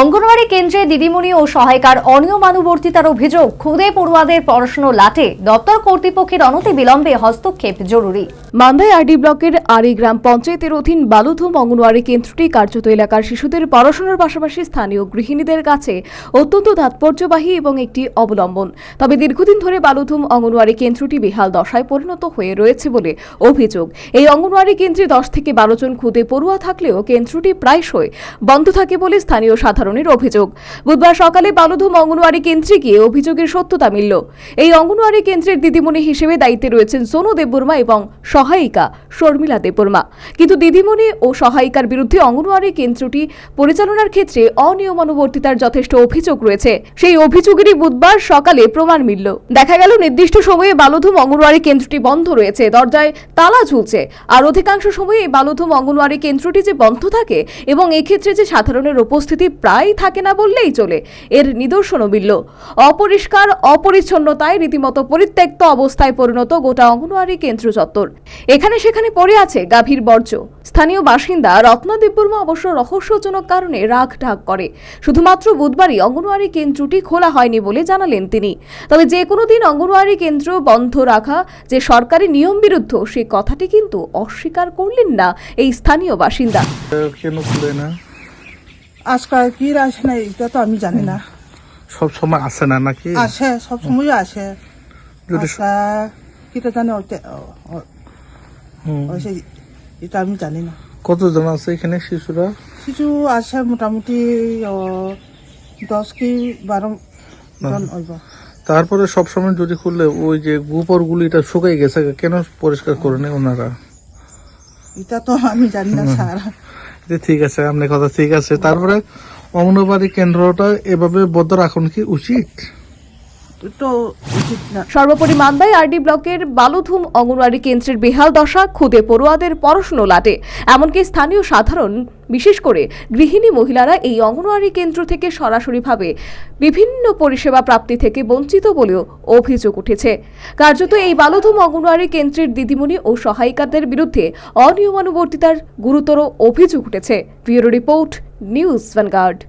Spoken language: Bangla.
অঙ্গনওয়াড়ি কেন্দ্রে দিদিমণি ও সহায়িকার অনিয়মানুবর্তিতার অভিযোগ খুদে পড়ুয়াদের পড়াশুনো লাটে। দপ্তর কর্তৃপক্ষের অনতি বিলম্বে হস্তক্ষেপ জরুরি। মান্দাই আরডি ব্লকের আরি গ্রাম পঞ্চায়েতের অধীন বালুধুম অঙ্গনওয়াড়ি কেন্দ্রটি কার্যত এলাকার শিশুদের পড়াশোনার পাশাপাশি স্থানীয় গৃহিণীদের কাছে অত্যন্ত তাৎপর্যবাহী এবং একটি অবলম্বন। তবে দীর্ঘদিন ধরে বালুধুম অঙ্গনওয়াড়ি কেন্দ্রটি বেহাল দশায় পরিণত হয়ে রয়েছে বলে অভিযোগ। এই অঙ্গনওয়াড়ি কেন্দ্রে দশ থেকে বারো জন খুদে পড়ুয়া থাকলেও কেন্দ্রটি প্রায়শই বন্ধ থাকে বলে স্থানীয় সাধারণের অভিযোগ। বুধবার সকালে বালুধুম অঙ্গনওয়াড়ি কেন্দ্রে গিয়ে অভিযোগের সত্যতা মিলল। এই অঙ্গনওয়াড়ি কেন্দ্রের দিদিমণি হিসেবে দায়িত্বে রয়েছেন সোনু দেববর্মা এবং সহায়িকা শর্মিলা দেববর্মা। কিন্তু দিদিমণি ও সহায়িকার বিরুদ্ধে অঙ্গনওয়াড়ি কেন্দ্রটি পরিচালনার ক্ষেত্রে অনিয়মানুবর্তিতার যথেষ্ট অভিযোগ রয়েছে। সেই অভিযোগেরই বুধবার সকালে প্রমাণ মিলল। দেখা গেল, নির্দিষ্ট সময়ে বালুধুম অঙ্গনওয়াড়ি কেন্দ্রটি বন্ধ রয়েছে। দরজায় তালা ঝুলছে। আর অধিকাংশ সময়ে এই বালুধুম অঙ্গনওয়াড়ি কেন্দ্রটি যে বন্ধ থাকে এবং এক্ষেত্রে যে সাধারণের উপস্থিতি প্রায় থাকে না বললেই চলে। এর নিদর্শনও মিলল। অপরিষ্কার, অপরিচ্ছন্নতায় রীতিমতো পরিত্যক্ত অবস্থায় পরিণত গোটা অঙ্গনওয়াড়ি কেন্দ্র চত্বর। এখানে সেখানে পড়ে আছে গাভীর বর্জ্য। স্থানীয় বাসিন্দা রত্না দেববর্মা অবশ্য রহস্যজনক কারণে রাগ ঢাক করে। শুধুমাত্র বুধবারই অঙ্গনওয়াড়ি কেন্দ্রটি খোলা হয়নি বলে জানালেন তিনি। তবে যে কোনো দিন অঙ্গনওয়াড়ি কেন্দ্র বন্ধ রাখা, যে সরকারি নিয়ম বিরুদ্ধ, সে কথাটি কিন্তু অস্বীকার করলেন না এই স্থানীয় বাসিন্দা। কেন খুলে না? আজকাল কি আসে না এটা তো আমি জানি না। সব সময় আসে না নাকি? আসে সব সময় আসে। যদি আজকা কিটা জানে এটা আমি জানি না। কতজন আছে এখানে শিশুরা? শিশু আছে মোটামুটি দশ কি বারো জন তারপরে সব সময় যদি খুললে ওই যে গোবর গুলিটা শুকাই গেছে কেন পরিষ্কার করে নেই ওনারা? এটা তো আমি জানি না স্যার যে ঠিক আছে আপনার কথা ঠিক আছে। তারপরে অঙ্গনবাড়ি কেন্দ্রটা এভাবে বদ্ধ রাখুন কি উচিত? তো সর্বোপরি মান্দাই আরডি ব্লকের বালুধুম অঙ্গনওয়াড়ি কেন্দ্রের বেহাল দশা খুদে পড়ুয়াদের পড়াশুনো লাটে। এমনকি স্থানীয় সাধারণ, বিশেষ করে গৃহিণী মহিলারা এই অঙ্গনওয়াড়ি কেন্দ্র থেকে সরাসরিভাবে বিভিন্ন পরিষেবা প্রাপ্তি থেকে বঞ্চিত বলেও অভিযোগ উঠেছে। কার্যত এই বালুধুম অঙ্গনওয়াড়ি কেন্দ্রের দিদিমণি ও সহায়িকাদের বিরুদ্ধে অনিয়মানুবর্তিতার গুরুতর অভিযোগ উঠেছে। Bureau report, news Vanguard.